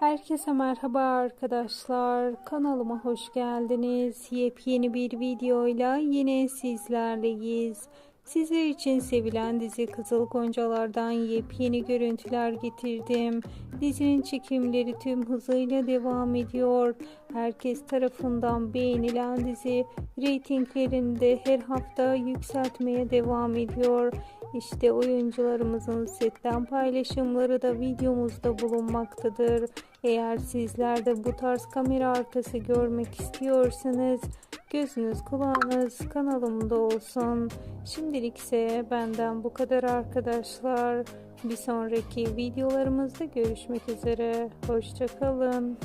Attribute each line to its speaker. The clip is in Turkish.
Speaker 1: Herkese merhaba arkadaşlar. Kanalıma hoş geldiniz. Yepyeni bir videoyla yine sizlerleyiz. Sizler için sevilen dizi Kızıl Goncalar'dan yepyeni görüntüler getirdim. Dizinin çekimleri tüm hızıyla devam ediyor. Herkes tarafından beğenilen dizi reytinglerini de her hafta yükseltmeye devam ediyor. İşte oyuncularımızın setten paylaşımları da videomuzda bulunmaktadır. Eğer sizler de bu tarz kamera arkası görmek istiyorsanız gözünüz kulağınız kanalımda olsun. Şimdilik ise benden bu kadar arkadaşlar. Bir sonraki videolarımızda görüşmek üzere. Hoşçakalın.